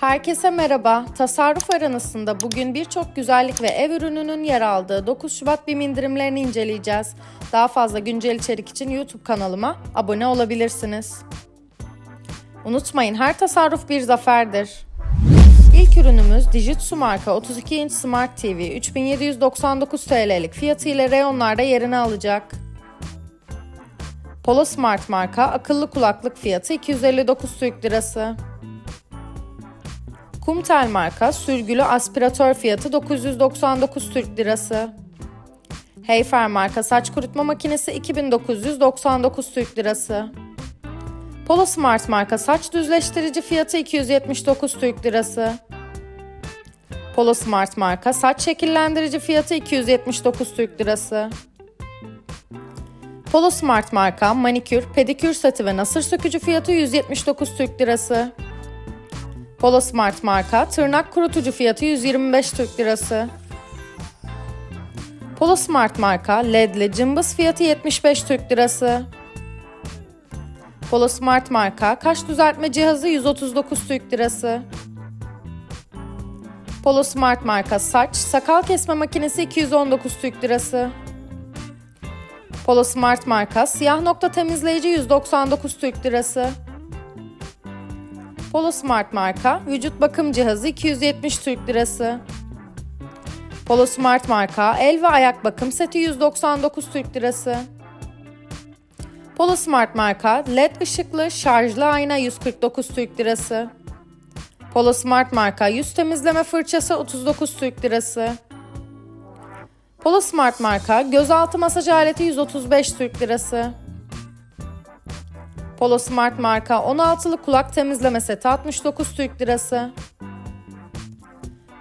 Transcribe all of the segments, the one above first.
Herkese merhaba. Tasarruf aranasında bugün birçok güzellik ve ev ürününün yer aldığı 9 Şubat BİM indirimlerini inceleyeceğiz. Daha fazla güncel içerik için YouTube kanalıma abone olabilirsiniz. Unutmayın her tasarruf bir zaferdir. İlk ürünümüz Dijitsu marka 32 inç Smart TV 3799 TL'lik fiyatı ile reyonlarda yerini alacak. Polo Smart marka akıllı kulaklık fiyatı 259 Türk Lirası. Kumtel marka sürgülü aspiratör fiyatı 999 Türk Lirası. Heyfer marka saç kurutma makinesi 2999 Türk Lirası. Polo Smart marka saç düzleştirici fiyatı 279 Türk Lirası. Polo Smart marka saç şekillendirici fiyatı 279 Türk Lirası. Polo Smart marka manikür, pedikür seti ve nasır sökücü fiyatı 179 Türk Lirası. Polo Smart marka tırnak kurutucu fiyatı 125 Türk Lirası. Polo Smart marka ledli cımbız fiyatı 75 Türk Lirası. Polo Smart marka kaş düzeltme cihazı 139 Türk Lirası. Polo Smart marka saç sakal kesme makinesi 219 Türk Lirası. Polo Smart marka siyah nokta temizleyici 199 Türk Lirası. Polo Smart marka vücut bakım cihazı 270 Türk Lirası. Polo Smart marka el ve ayak bakım seti 199 Türk Lirası. Polo Smart marka led ışıklı şarjlı ayna 149 Türk Lirası. Polo Smart marka yüz temizleme fırçası 39 Türk Lirası. Polo Smart marka gözaltı masaj aleti 135 Türk Lirası. Polo Smart marka 16'lı kulak temizleme seti 69 Türk Lirası.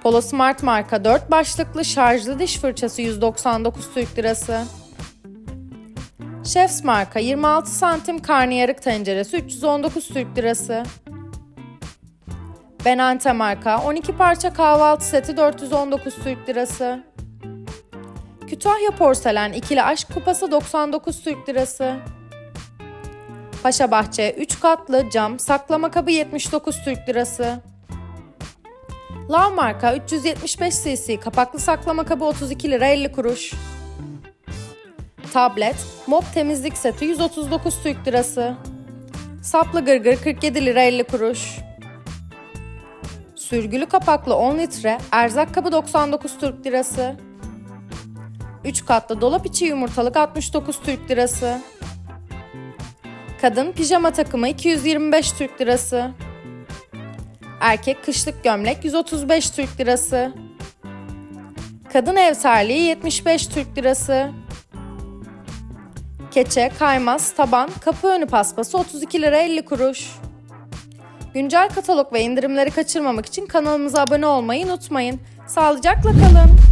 Polo Smart marka 4 başlıklı şarjlı diş fırçası 199 Türk Lirası. Chef's marka 26 santim karnıyarık tenceresi 319 Türk Lirası. Benante marka 12 parça kahvaltı seti 419 Türk Lirası. Kütahya porselen ikili aşk kupası 99 Türk Lirası. Paşa Bahçe 3 katlı cam saklama kabı 79 Türk Lirası. Lav marka 375 cc kapaklı saklama kabı 32 lira 50 kuruş. Tablet, mop temizlik seti 139 Türk Lirası. Saplı gırgır 47 lira 50 kuruş. Sürgülü kapaklı 10 litre erzak kabı 99 Türk Lirası. 3 katlı dolap içi yumurtalık 69 Türk Lirası. Kadın pijama takımı 225 Türk Lirası. Erkek kışlık gömlek 135 Türk Lirası. Kadın ev terliği 75 Türk Lirası. Keçe, kaymaz, taban, kapı önü paspası 32 lira 50 kuruş. Güncel katalog ve indirimleri kaçırmamak için kanalımıza abone olmayı unutmayın. Sağlıcakla kalın.